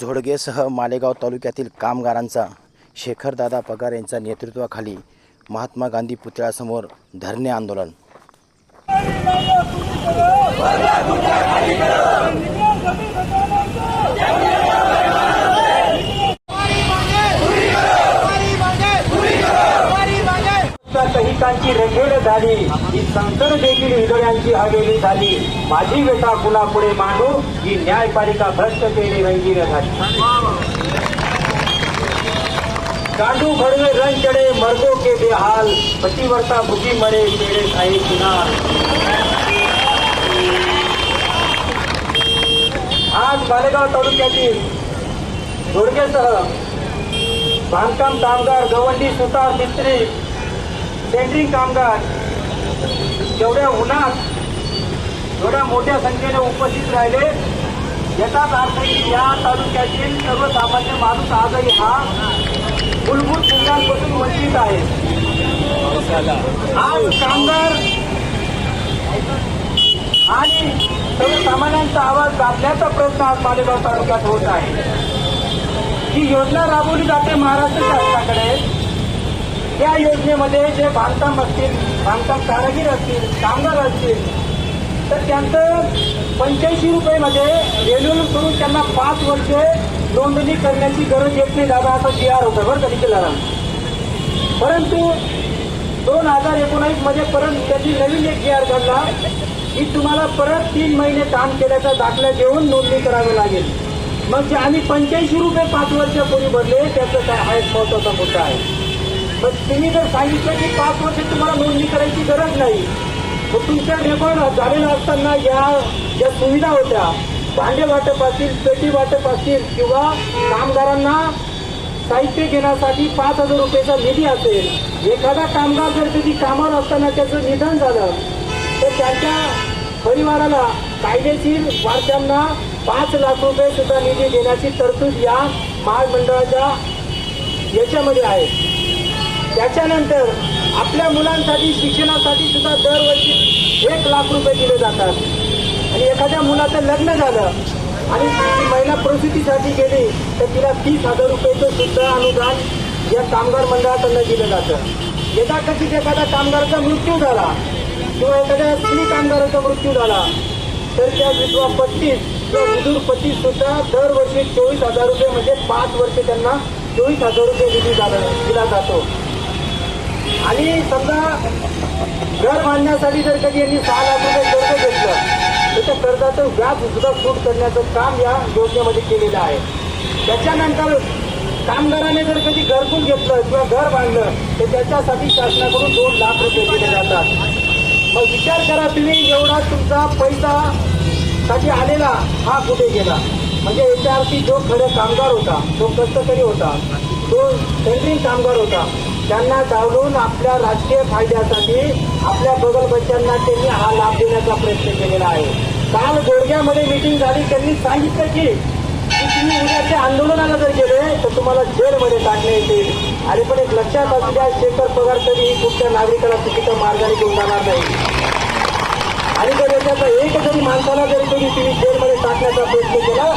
झोडगेसह मालेगाव तालुक्यातील कामगारांचा शेखरदादा पगार यांच्या नेतृत्वाखाली महात्मा गांधी पुतळ्यासमोर धरणे आंदोलन. सहितांची रखेड झाली. ही संसद देखील हिदोळ्यांची हवेली झाली. माझी व्यथा कुणापुढे मांडू ही न्यायपालिका भ्रष्ट केली रंगीन झाली. गांडू भरवे रंग चढे मर्दो के बेहाल पतिवर्ता बुझी मरे तेरे खाई किनार. आज मालेगाव तालुक्यातील घोडकेसह बांधकाम कामगार गवंडी सुतार मिस्त्री टेंडरिंग कामगार जेवढ्या उन्हात एवढ्या मोठ्या संख्येने उपस्थित राहिले याचाच अर्थ की या तालुक्यातील सर्वसामान्य माणूस आजही हा मूलभूत सुविधांपासून वंचित आहे. आज कामगार आणि सर्वसामान्यांचा आवाज दाबण्याचा प्रयत्न आज मालेगाव तालुक्यात होत आहे. ही योजना राबवली जाते महाराष्ट्र शासनाकडे. या योजनेमध्ये जे बांधकाम असतील बांधकाम कारागीर असतील कामगार असतील तर त्यांचं पंच्याऐंशी रुपयेमध्ये रेल्वे करून त्यांना पाच वर्षे नोंदणी करण्याची गरज येत नाही दादा असं जी आर होतं बरं कधी केला परंतु दोन हजार एकोणावीसमध्ये परत त्याची नवीन एक जी आर काढला की तुम्हाला परत तीन महिने काम केल्याचा दाखला देऊन नोंदणी करावी लागेल. मग जे आम्ही पंच्याऐंशी रुपये पाच वर्षापूर्वी भरले त्याचं काय हा एक महत्त्वाचा मुद्दा आहे. पण तुम्ही जर सांगितलं की पाच वर्ष तुम्हाला नोंदणी करायची गरज नाही मग तुमच्या रेकॉर्ड झालेलं असताना या ज्या सुविधा होत्या. भांडे वाटप असतील पेटी वाटप असतील किंवा कामगारांना साहित्य घेण्यासाठी पाच हजार रुपयाचा निधी असेल एखादा कामगार जर कधी कामावर असताना त्याचं निधन झालं तर त्यांच्या परिवाराला कायदेशीर वारशांना पाच लाख रुपये सुद्धा निधी देण्याची तरतूद या महामंडळाच्या याच्यामध्ये आहे. त्याच्यानंतर आपल्या मुलांसाठी शिक्षणासाठी सुद्धा दरवर्षी एक लाख रुपये दिले जातात. आणि एखाद्या मुलाचं लग्न झालं आणि ती महिला प्रसूतीसाठी गेली तर तिला तीस हजार रुपयाचं सुद्धा अनुदान या कामगार मंडळाकडनं दिलं जातं. यदा कधीच एखादा कामगाराचा मृत्यू झाला किंवा एखाद्या स्त्री कामगाराचा मृत्यू झाला तर त्या विधवा पत्तीस किंवा विदूर पत्तीस सुद्धा दरवर्षी चोवीस हजार रुपये म्हणजे पाच वर्ष त्यांना चोवीस हजार रुपये निधी दिला जातो. आणि समजा घर बांधण्यासाठी जर कधी यांनी सहा लाख रुपये कर्ज घेतलं तर त्या कर्जाचं व्याज सुद्धा सूट करण्याचं काम या योजनेमध्ये केलेलं आहे. त्याच्यानंतर कामगाराने जर कधी घरकून घेतलं किंवा घर बांधलं तर त्याच्यासाठी शासनाकडून दोन लाख रुपये दिले जातात. मग विचार करा तुम्ही एवढा तुमचा पैसा साठी आलेला हा कुठे गेला? म्हणजे याच्यावरती जो खरं कामगार होता जो कष्टकरी होता तो सेंट्रिंग कामगार होता त्यांना डावलून आपल्या राजकीय फायद्यासाठी आपल्या बगल बच्चांना त्यांनी हा लाभ देण्याचा प्रयत्न केलेला आहे. काल गोडग्यामध्ये मिटिंग झाली त्यांनी सांगितलं की तुम्ही उद्याच्या आंदोलनाला जर गेले तर तुम्हाला जेलमध्ये टाकले येतील. आणि पण एक लक्षात असू द्या शेखर पगार तरी कुठल्या नागरिकाला चुकीच्या मार्गाने घेऊन जाणार नाही. आणि जर याच्याचा एक जरी माणसाला जरी कधी तुम्ही जेलमध्ये टाकण्याचा प्रयत्न केला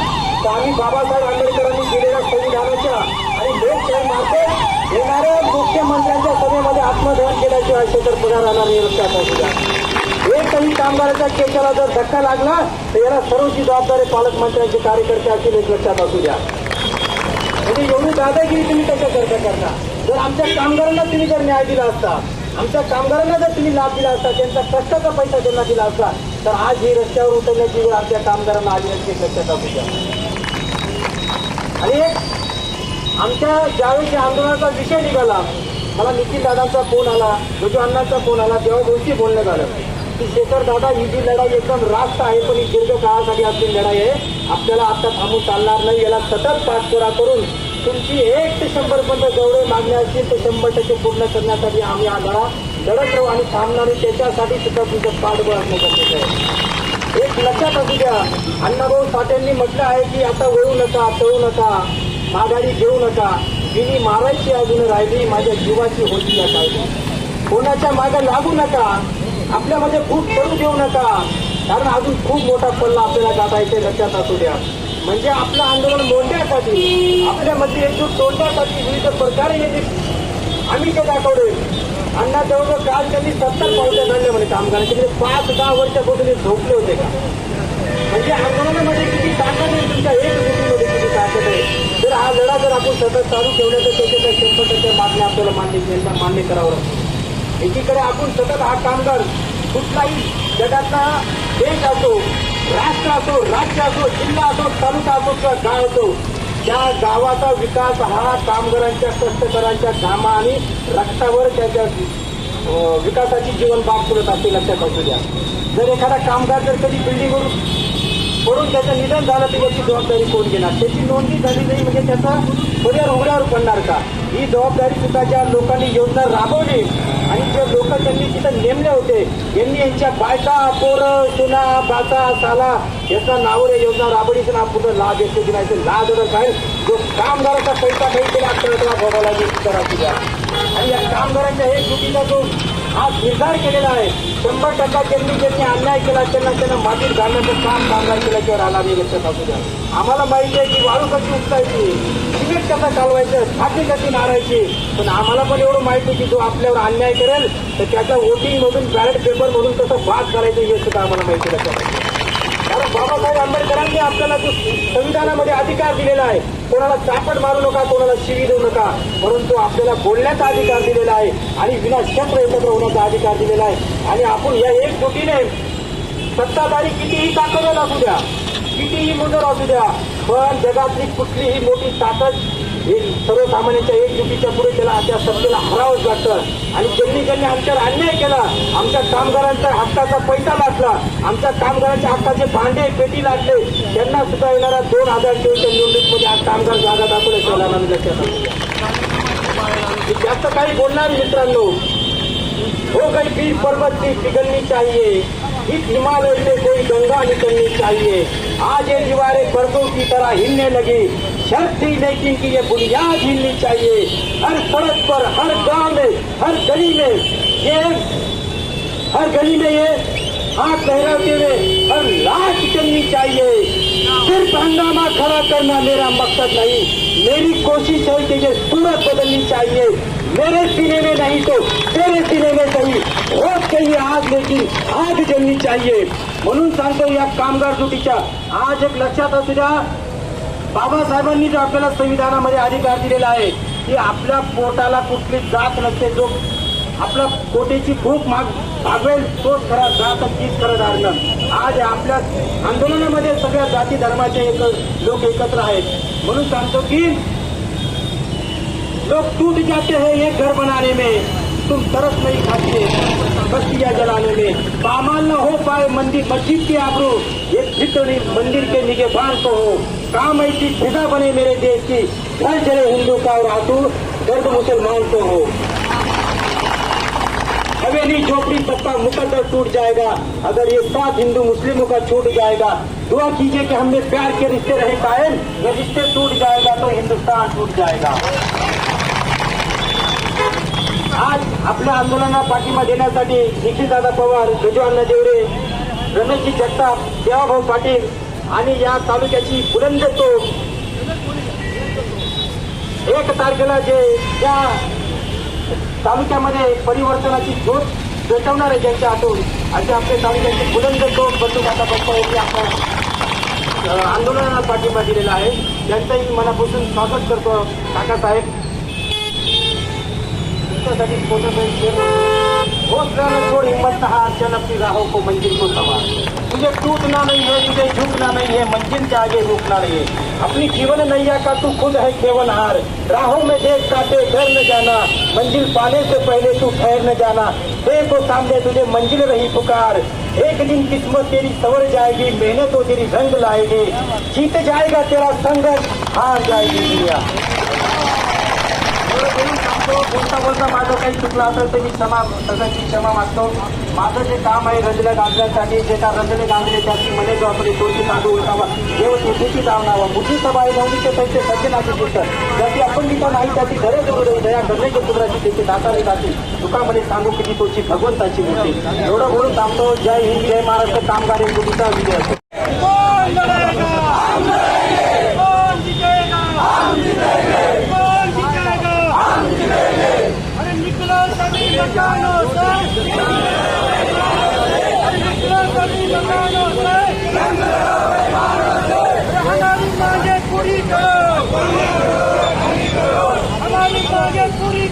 तर आम्ही बाबासाहेब आंबेडकरांनी दिलेल्या संविधानाच्या येणाऱ्या मुख्यमंत्र्यांच्या सभेमध्ये आत्मदहन केल्याशिवाय शेखर पुन्हा राहणार नाही लक्षात असू एकही कामगाराच्या केसाला जर धक्का लागला तर याला सर्वची जबाबदारी पालकमंत्र्यांचे कार्यकर्ते असतील एक लक्षात असू द्या. म्हणजे एवढी दादागिरी तुम्ही कशा करता करता? जर आमच्या कामगारांना तुम्ही जर न्याय दिला असता आमच्या कामगारांना जर तुम्ही लाभ दिला असता त्यांचा कष्टाचा पैसा त्यांना दिला असता तर आज ही रस्त्यावर उतरण्याची वेळ आमच्या कामगारांना आली नसती लक्षात असू द्या. आणि एक आमच्या ज्यावेळी आंदोलनाचा विषय निघाला मला नितीन दादांचा फोन आला जोजो अण्णांचा फोन आला तेव्हा गोष्टी बोलणं झालं. की शेखर दादा ही जी लढाई एकदम रास्त आहे पण ही दीर्घ काळासाठी लढाई आहे. आपल्याला आता थांबून चालणार नाही याला सतत पाठपुरा करून तुमची एक ते शंभर पर्यंत जेवढे मागण्या असतील ते शंभर टक्के पूर्ण करण्यासाठी आम्ही हा लढा लढत राहू आणि थांबणार त्याच्यासाठी सुद्धा तुमचं पाठबळ असणं गरजेचं आहे. एक लक्षात असू द्या अण्णाभाऊ साठेंनी म्हटलं आहे की आता वळू नका तळू नका. माघारी घेऊ नका. तिने मारायची अजून राहिली माझ्या जीवाची होती या काळजी कोणाच्या मागे लागू नका. आपल्यामध्ये खूप करून घेऊ नका. कारण अजून खूप मोठा पल्ला आपल्याला गाठायचे लक्षात असू द्या. म्हणजे आपलं आंदोलन मोडण्यासाठी आपल्यामध्ये एकजूट तोडण्यासाठी विविध प्रकारे येते आम्ही ते दाखवले. अण्णा जवळजवळ काल त्यांनी सत्तर पावत्या घडले म्हणे कामगारांचे. म्हणजे पाच दहा वर्षापासून झोपले होते का? म्हणजे आंदोलनामध्ये म्हणजे किती ताकद आहे तुमच्या एक गोष्टीमध्ये किती ताकद आहे? जर हा लढा जर आपण सतत चालू ठेवला तर त्याच्या काही शंभर टक्के मागणी आपल्याला मान्य त्यांना मान्य करावं लागतं. एकीकडे आपण सतत हा कामगार कुठलाही जगातला देश असो राष्ट्र असो राज्य असो जिल्हा असो तालुका असो किंवा गाव असो त्या गावाचा विकास हा कामगारांच्या कष्टकरांच्या घामा आणि रक्तावर त्याच्या विकासाची जीवन बाब करत असते लक्षात असू द्या. जर एखादा कामगार जर कधी बिल्डिंगवर पडून त्याचं निधन झालं तर याची जबाबदारी कोण घेणार? त्याची नोंदणी झाली नाही म्हणजे त्याचा परिवार उघड्यावर पडणार का? ही जबाबदारी सुद्धा ज्या लोकांनी योजना राबवली आणि जे लोक त्यांनी तिथं नेमले होते यांनी यांच्या बायका पोरं सुना बाचा साला याचा नावर या योजना राबवली तर पुढे लाभ येतो की नाही ते लाभ देणं आहे जो कामगाराचा पैसा काही केला त्याला भोगायला आणि या कामगारांच्या हे चुकीचा जो आज निर्धार केलेला आहे शंभर टक्का त्यांनी ज्यांनी अन्याय केला त्यांना त्यांना मातीत घालण्याचं काम कामगार केल्याशिवाय राहणार नाही लक्षात असू द्या. आम्हाला माहिती आहे की वाळू कशी उचलायची सिमेंट कसा चालवायचं छाती कशी मारायची पण आम्हाला पण एवढं माहिती आहे की जो आपल्यावर अन्याय करेल तर त्याचा वोटिंगमधून बॅलेट पेपरमधून कसं बाद करायचं हे सुद्धा आम्हाला माहिती लक्षात कारण बाबासाहेब आंबेडकरांनी आपल्याला जो संविधानामध्ये अधिकार दिलेला आहे कोणाला चापट मारू नका कोणाला शिवी देऊ नका. परंतु आपल्याला बोलण्याचा अधिकार दिलेला आहे आणि विनाशक्र एकत्र होण्याचा अधिकार दिलेला आहे. आणि आपण या एक बोटीने सत्ताधारी कितीही ताकद असू द्या कितीही मुजर असू द्या पण जगातली कुठलीही मोठी ताकद एक सर्वसामान्यांच्या एकजुटीच्या पुढे त्याला त्या सत्तेला हरावंच लागतं आणि ज्यांनी ज्यांनी आमच्यावर अन्याय केला आमच्या कामगारांचा हक्काचा पैसा लाटला आमच्या कामगारांच्या हक्काचे भांडे पेटी लाटले त्यांना सुद्धा येणारा दोन हजार चोवीसच्या निवडणुकीमध्ये आज कामगार जागा दाखवल्याशिवाय नाही मी जास्त काही बोलणार मित्रांनो. हो काही बीच पर्वत की पिघलनी चाहिए इस हिमालय से कोई गंगा निकलनी चाहिए आज ये दीवारें पर्दों की तरह हिलने लगी. शर्त थी लेकिन कि ये बुनियाद हिलनी चाहिए। हर सड़क पर हर गांव में हर गली में। ये हर गली में ये हाथ लहराते हुए हर लाश चलनी चाहिए। सिर्फ हंगामा खड़ा करना मेरा मकसद नहीं। मेरी कोशिश है कि ये सूरत बदलनी चाहिए। मेरे सीने में नहीं तो तेरे सीने में सही। रोज चाहिए आग लेकिन आग जलनी चाहिए। म्हणून सांगतो हो या कामगार जुटीच्या आज एक लक्षात असू द्या बाबासाहेबांनी जो आपल्याला संविधानामध्ये अधिकार दिलेला आहे की आपल्या पोटाला कुठली जात नसते जो आपला पोटेची भूक माग भागवेल तोच खरा जात तीच खरं धारणं. आज आपल्या आंदोलनामध्ये सगळ्या जाती धर्माचे एक लोक एकत्र आहेत. म्हणून सांगतो की लोक टूट जाते हैं ये घर बनाने में. तुम तरस नहीं खाते बस्तियां जलाने में. पामाल न हो पाए मंदिर मस्जिद की आबरू ये फिक्र मंदिर के निगेबान को हो. काम ऐसी फिजा बने मेरे देश की। घर जगह हिंदू का और आंसू दर्द मुसलमान को हो। हवेली झोपड़ी पत्ता मुकदर टूट जाएगा। अगर ये साथ हिंदू मुस्लिमों का छूट जाएगा दुआ कीजिए कि हमने प्यार के रिश्ते रहे कायम। ये रिश्ते टूट जाएगा तो हिंदुस्तान टूट जाएगा। आज आपल्या आंदोलनाला पाठिंबा देण्यासाठी निखिलदादा पवार गजवान देवरे रमेशजी जगताप देवाभाऊ पाटील आणि या तालुक्याची बुलंद तो एक तारखेला जे त्या तालुक्यामध्ये परिवर्तनाची ज्योत आहे ज्यांच्या हातून असे आपले तालुक्याची बुलंद तोफ बंधू आता बप्पा यांनी आपल्या आंदोलनाला पाठिंबा दिलेला आहे. त्यांचंही मनापासून स्वागत करतो काकासाहेब. तुमच्यासाठी हिम्मत न चल अपनी राहों को मंजिल को सवार। तुझे टूटना नहीं है, तुझे झुकना नहीं है, मंजिल के आगे रुकना नहीं है। अपनी जीवन नैया का तू खुद है केवल हार राहों में देख काटे घर न जाना। मंजिल पाने से पहले तू ठहर न जाना। देखो सामने तुझे मंजिल रही पुकार। एक दिन किस्मत तेरी सवर जाएगी, मेहनत तो तेरी रंग लाएगी। जीत जाएगा तेरा संघर्ष, हार जाएगी दुनिया। मागतो बोलता बोलता माझं काही चुकलं असेल तर मी क्षमा सगळ्यांची क्षमा मागतो. माझं जे काम आहे रजले गांजण्यासाठी जे का रजले गांजले त्याची मने जो आपली तुळशी तांदूळ उठावा देव तुझी जावणावा मुठी सभा नवनीचे पैसे सज्जनाचे पुस्तक ज्याची आपण लिहिता नाही त्याची घरे जरूर दया करण्याची कुदराची त्याची दाताने जाती दुकामध्ये सांगू किती तुळशी भगवंताची मूर्ती. एवढं बोलून थांबतो. जय हिंद जय महाराष्ट्र. कामगार एक बुद्धीचा विजय असतो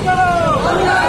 मागणी पूरी करो